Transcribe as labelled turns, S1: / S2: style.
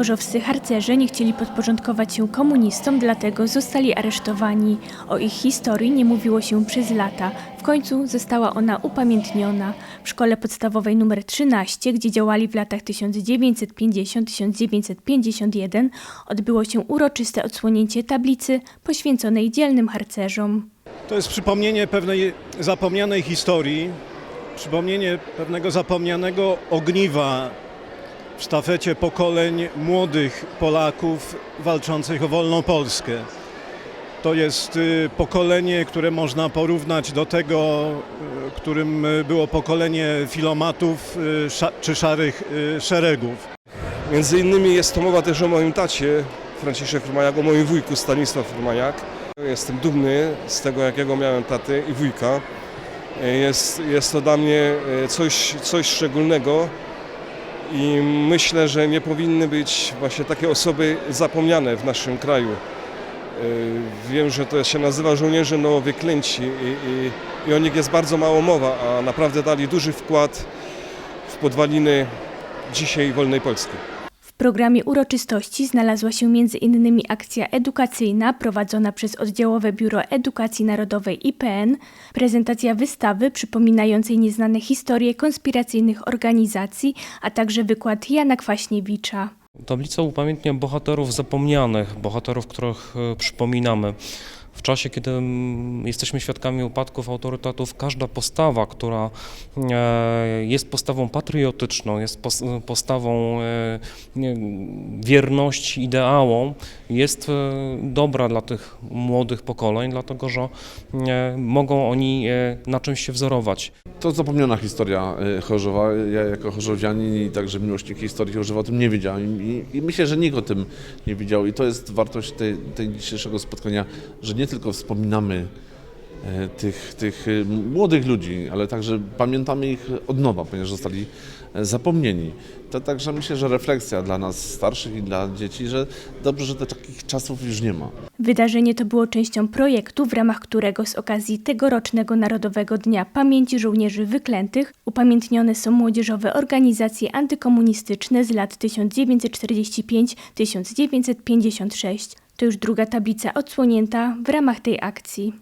S1: Chorzowscy harcerze nie chcieli podporządkować się komunistom, dlatego zostali aresztowani. O ich historii nie mówiło się przez lata. W końcu została ona upamiętniona. W szkole podstawowej nr 13, gdzie działali w latach 1950-1951, odbyło się uroczyste odsłonięcie tablicy poświęconej dzielnym harcerzom.
S2: To jest przypomnienie pewnej zapomnianej historii, przypomnienie pewnego zapomnianego ogniwa sztafecie pokoleń młodych Polaków walczących o wolną Polskę. To jest y, pokolenie, które można porównać do tego, y, którym y, było pokolenie filomatów czy szarych szeregów.
S3: Między innymi jest to mowa też o moim tacie, Franciszek Furmaniak, o moim wujku Stanisław Furmaniak. Jestem dumny z tego, jakiego miałem tatę i wujka. Jest, jest to dla mnie coś, coś szczególnego i myślę, że nie powinny być właśnie takie osoby zapomniane w naszym kraju. E, Wiem, że to się nazywa żołnierze nowowyklęci i, i, i o nich jest bardzo mało mowa, a naprawdę dali duży wkład w podwaliny dzisiaj wolnej Polski.
S1: Programie uroczystości znalazła się m.in. akcja edukacyjna prowadzona przez Oddziałowe Biuro Edukacji Narodowej IPN, prezentacja wystawy przypominającej nieznane historie konspiracyjnych organizacji, a także wykład Jana Kwaśniewicza.
S4: Tablica upamiętnia bohaterów zapomnianych, bohaterów, których e, przypominamy. W czasie, kiedy mm, jesteśmy świadkami upadków autorytetów, każda postawa, która e, jest postawą patriotyczną, jest pos- postawą e, wierności ideałom, jest e, dobra dla tych młodych pokoleń, dlatego że mogą oni na czymś się wzorować.
S5: To zapomniana historia y, Chorzowa. Ja jako chorzowianin i także miłośnik historii Chorzowa o tym nie wiedziałem i, i myślę, że nikt o tym nie wiedział i to jest wartość tej, tej dzisiejszego spotkania, że nie tylko wspominamy tych, tych y, młodych ludzi, ale także pamiętamy ich od nowa, ponieważ zostali e, zapomnieni. To także myślę, że refleksja dla nas starszych i dla dzieci, że dobrze, że takich czasów już nie ma.
S1: Wydarzenie to było częścią projektu, w ramach którego z okazji tegorocznego Narodowego Dnia Pamięci Żołnierzy Wyklętych upamiętnione są młodzieżowe organizacje antykomunistyczne z lat 1945-1956. To już druga tablica odsłonięta w ramach tej akcji.